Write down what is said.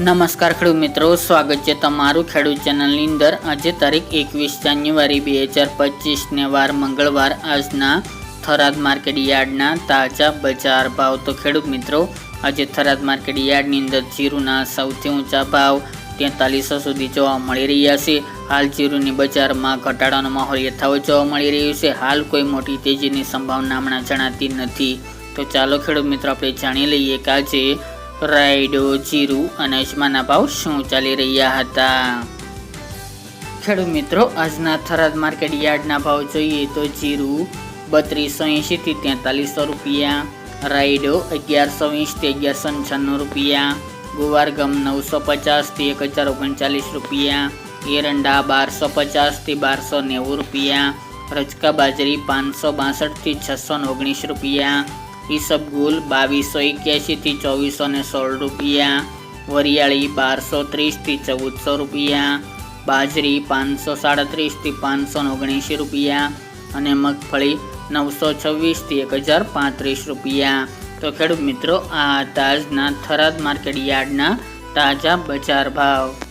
નમસ્કાર ખેડૂત મિત્રો, સ્વાગત છે તમારું ખેડૂત ચેનલની અંદર. આજે તારીખ એકવીસ જાન્યુઆરી બે હજાર પચીસને વાર મંગળવાર આજના થરાદ માર્કેટ યાર્ડના તાજા બજાર ભાવ. તો ખેડૂત મિત્રો, આજે થરાદ માર્કેટ યાર્ડની અંદર જીરુના સૌથી ઊંચા ભાવ તેતાલીસો સુધી જોવા મળી રહ્યા છે. હાલ જીરુની બજારમાં ઘટાડાનો માહોલ યથાવત જોવા મળી રહ્યો છે. હાલ કોઈ મોટી તેજીની સંભાવના હમણાં જણાતી નથી. તો ચાલો ખેડૂત મિત્રો, આપણે જાણી લઈએ કે આજે રાયડો, જીરું અને અજમાના ભાવ શું ચાલી રહ્યા હતા? ખેડૂત મિત્રો, આજના થરાદ માર્કેટ યાર્ડના ભાવ જોઈએ તો જીરું બત્રીસો એંશીથી તેતાલીસો રૂપિયા, રાયડો અગિયારસો વીસથી અગિયારસો છન્નું રૂપિયા, ગુવારગમ નવસો પચાસથી એક હજાર ઓગણચાલીસ રૂપિયા, એરંડા બારસો પચાસથી બારસો નેવું રૂપિયા, રજકા બાજરી પાંચસો બાસઠથી છસો ઓગણીસ રૂપિયા ઈસબગુલ બાવીસો એક્યાસીથી ચોવીસો ને સોળ રૂપિયા. વરિયાળી બારસો ત્રીસથી ચૌદસો રૂપિયા. બાજરી પાંચસો સાડત્રીસથી પાંચસો ઓગણએંશી રૂપિયા. અને મગફળી નવસો છવ્વીસથી એક હજાર પાંત્રીસ રૂપિયા. તો ખેડૂત મિત્રો, આ તાજના થરાદ માર્કેટ યાર્ડના તાજા બજાર ભાવ.